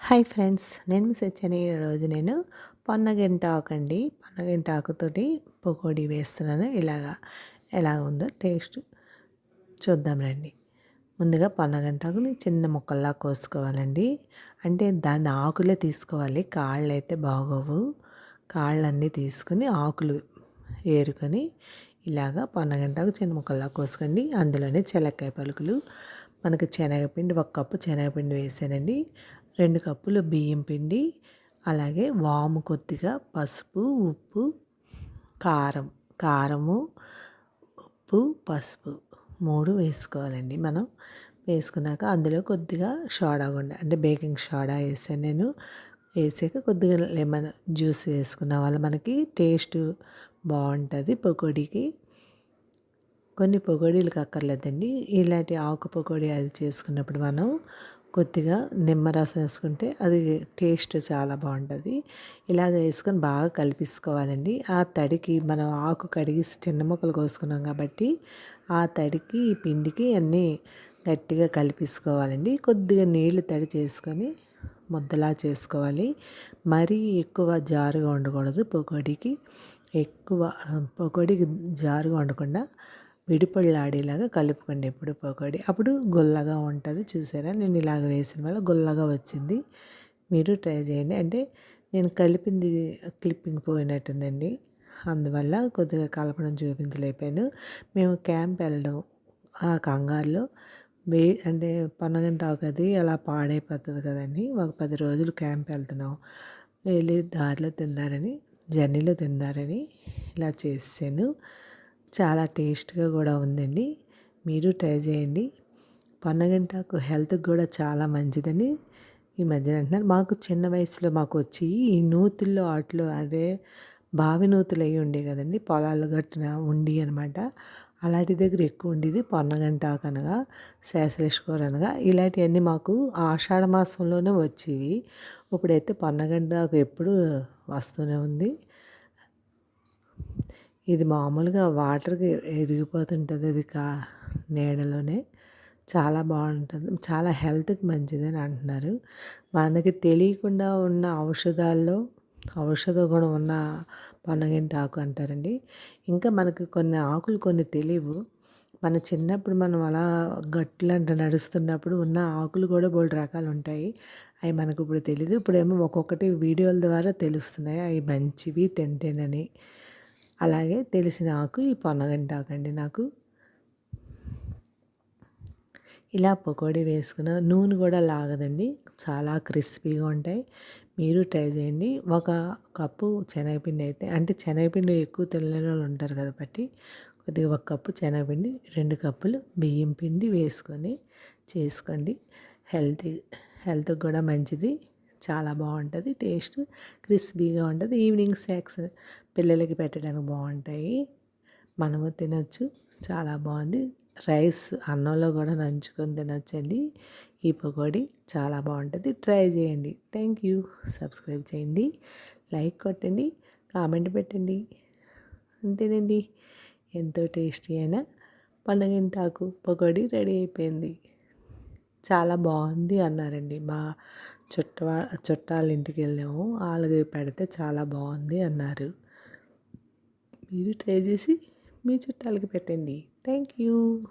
Hi friends నేను మీ వచ్చాను ఈరోజు నేను పొన్నగంట ఆకండి. పొన్నగంట ఆకుతోటి పకోడీ వేస్తున్నాను. ఇలాగా ఎలా ఉందో టేస్ట్ చూద్దాం రండి. ముందుగా పొన్నగంట ఆకుని చిన్న ముక్కల్లా కోసుకోవాలండి. అంటే దాన్ని ఆకులే తీసుకోవాలి. కాళ్ళు అయితే బాగోవు. కాళ్ళన్నీ తీసుకొని ఆకులు ఏరుకొని ఇలాగా పొన్నగంటకు చిన్న ముక్కల్లా కోసుకోండి. అందులోనే చెలక్కాయ పలుకులు. మనకు శనగపిండి ఒక కప్పు శనగపిండి వేసానండి. రెండు కప్పులు బియ్యం పిండి అలాగే వాము కొద్దిగా పసుపు ఉప్పు కారం కారము ఉప్పు పసుపు మూడు వేసుకోవాలండి మనం. వేసుకున్నాక అందులో కొద్దిగా సోడా గుండ అంటే బేకింగ్ సోడా వేసాను నేను. వేసాక కొద్దిగా లెమన్ జ్యూస్ వేసుకున్న వల్ల మనకి టేస్ట్ బాగుంటుంది పకోడీకి. కొన్ని పకోడీలకు అక్కర్లేదండి. ఇలాంటి ఆకు పకోడీ అది చేసుకున్నప్పుడు మనం కొద్దిగా నిమ్మరసం వేసుకుంటే అది టేస్ట్ చాలా బాగుంటుంది. ఇలాగ వేసుకొని బాగా కలిపించుకోవాలండి ఆ తడికి మనం ఆకు కడిగి చిన్న ముక్కలు కోసుకున్నాం కాబట్టి ఆ తడికి ఈ పిండికి అన్నీ గట్టిగా కలిపించుకోవాలండి కొద్దిగా నీళ్ళు తడి చేసుకొని ముద్దలా చేసుకోవాలి. మరీ ఎక్కువ జారుగా ఉండకూడదు పకోడీకి ఎక్కువ పకోడీకి జారుగా ఉండకుండా విడిపళ్ళాడేలాగా కలుపుకోండి ఎప్పుడు పకోడీ అప్పుడు గొల్లగా ఉంటుంది చూసారా? నేను ఇలాగ వేసిన వల్ల గొల్లగా వచ్చింది. మీరు ట్రై చేయండి. అంటే నేను కలిపింది క్లిప్పింగ్ పోయినట్టుందండి. అందువల్ల కొద్దిగా కలపడం చూపించలేకపోయాను. మేము క్యాంప్ వెళ్ళడం ఆ కంగారులో వే అంటే పన్నగంట అది అలా పాడైపోతుంది కదండి. ఒక పది రోజులు క్యాంప్ వెళ్తున్నాం. వెళ్ళి దారిలో తిందారని జర్నీలో తిందారని ఇలా చేసాను చాలా టేస్ట్గా కూడా ఉందండి. మీరు ట్రై చేయండి. పన్నగంటకు హెల్త్కి కూడా చాలా మంచిదని ఈ మధ్యన అంటున్నారు. మాకు చిన్న వయసులో మాకు వచ్చి ఈ నూతుల్లో వాటిలో అదే బావి నూతులు అయి ఉండే కదండి. పొలాలు గట్టిన ఉండి అనమాట. అలాంటి దగ్గర ఎక్కువ ఉండేది పొన్నగంటాకు అనగా శేషలేశ్వర్ అనగా. ఇలాంటివన్నీ మాకు ఆషాఢ మాసంలోనే వచ్చేవి. ఇప్పుడైతే పొన్నగంటాకు ఎప్పుడు వస్తూనే ఉంది. ఇది మామూలుగా వాటర్కి ఎదిగిపోతుంటుంది అది కా నీడలోనే. చాలా బాగుంటుంది. చాలా హెల్త్కి మంచిదని అంటున్నారు. మనకి తెలియకుండా ఉన్న ఔషధాల్లో ఔషధ గుణం ఉన్న పనగింటి ఆకు అంటారండి. ఇంకా మనకి కొన్ని ఆకులు కొన్ని తెలియవు. మన చిన్నప్పుడు మనం అలా గట్లంట నడుస్తున్నప్పుడు ఉన్న ఆకులు కూడా బోల్డ్ రకాలు ఉంటాయి. అవి మనకు ఇప్పుడు తెలియదు ఇప్పుడేమో ఒక్కొక్కటి వీడియోల ద్వారా తెలుస్తున్నాయి. అవి మంచివి తింటేనని. అలాగే తెలిసిన ఆకు ఈ పొన్నగంటాకండి నాకు. ఇలా పకోడీ వేసుకున్న నూనె కూడా లాగదండి చాలా క్రిస్పీగా ఉంటాయి. మీరు ట్రై చేయండి. ఒక కప్పు శనగపిండి అయితే అంటే శనగపిండి ఎక్కువ తెలియని వాళ్ళు ఉంటారు కాబట్టి కొద్దిగా ఒక కప్పు శనగపిండి రెండు కప్పులు బియ్యం పిండి వేసుకొని చేసుకోండి. హెల్తీ హెల్త్కి కూడా మంచిది చాలా బాగుంటుంది టేస్ట్ క్రిస్పీగా ఉంటుంది. ఈవినింగ్ స్నాక్స్ పిల్లలకి పెట్టడానికి బాగుంటాయి. మనము తినచ్చు. చాలా బాగుంది. రైస్ అన్నంలో కూడా నంచుకొని తినొచ్చండి. ఈ పకోడీ చాలా బాగుంటుంది. ట్రై చేయండి. Thank you. సబ్స్క్రైబ్ చేయండి. లైక్ కొట్టండి. కామెంట్ పెట్టండి. అంతేనండి. ఎంతో టేస్టీ అయిన పండగంటాకు పకోడీ రెడీ అయిపోయింది. చాలా బాగుంది అన్నారండి. మా చుట్ట చుట్టాల ఇంటికి వెళ్ళాము. వాళ్ళకి పెడితే చాలా బాగుంది అన్నారు. మీరు ట్రై చేసి మీ చుట్టాలకి పెట్టండి. Thank you.